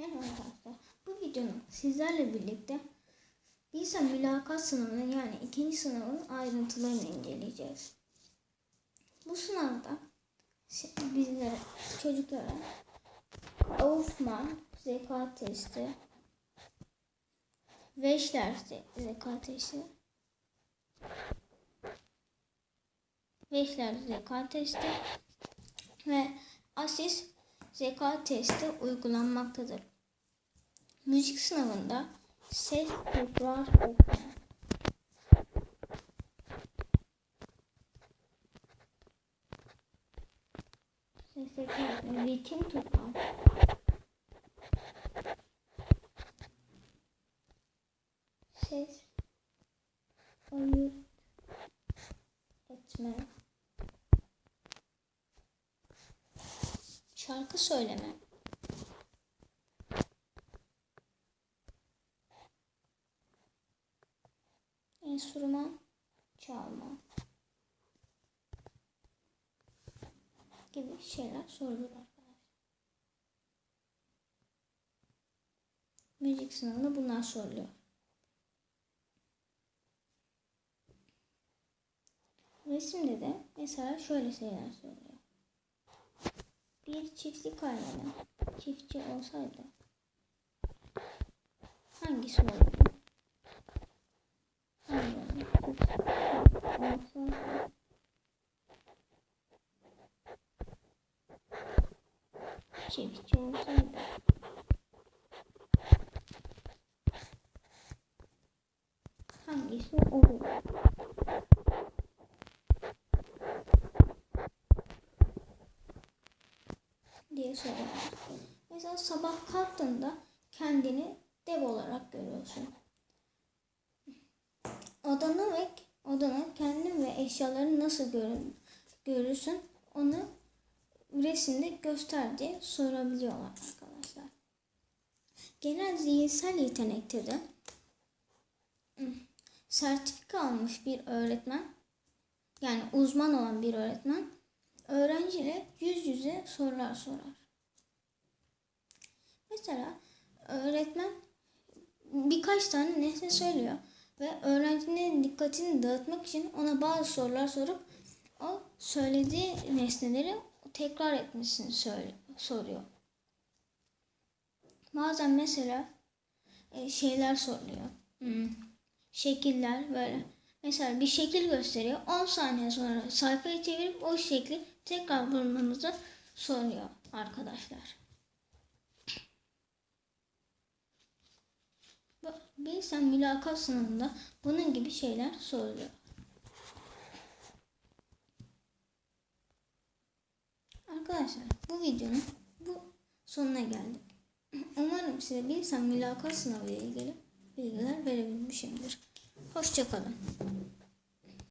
Merhaba arkadaşlar. Bu videonun sizlerle birlikte Bilsem mülakat sınavının yani ikinci sınavın ayrıntılarını inceleyeceğiz. Bu sınavda bizlere, çocuklara Aufman zeka testi, ze- zeka testi, Weschler zeka testi ve ASIS zeka testi uygulanmaktadır. Müzik sınavında ses tekrar etme. Ritim tutma. Ses ayırt etme. Şarkı söyleme. Enstrüman çalma gibi şeyler sorulur arkadaşlar. Müzik sınavında bunlar soruluyor. Resimde de mesela şöyle şeyler soruluyor. Bir çiftlik hayvanı çiftçi olsaydı hangisi olurdu? Hayvanı çiftçi olsaydı çiftçi olsaydı hangisi olur? diye soruyorlar. Mesela sabah kalktığında kendini dev olarak görüyorsun. Odanı ve odanı kendin ve eşyaları nasıl görün, görürsün onu resimde göster diye sorabiliyorlar arkadaşlar. Genel zihinsel yetenekte de sertifika almış bir öğretmen yani uzman olan bir öğretmen öğrenciyle yüz yüze sorular sorar. Mesela öğretmen birkaç tane nesne söylüyor ve öğrencinin dikkatini dağıtmak için ona bazı sorular sorup o söylediği nesneleri tekrar etmesini söyle, soruyor. Bazen mesela e, şeyler soruluyor. Hmm, şekiller böyle. Mesela bir şekil gösteriyor. 10 saniye sonra sayfayı çevirip o şekli tekrar bulmanızı soruyor arkadaşlar. Bilsem mülakat sınavında bunun gibi şeyler soruluyor. Arkadaşlar bu videonun bu sonuna geldik. Umarım size Bilsem mülakat sınavı ile ilgili bilgiler verebilmişimdir. Hoşçakalın.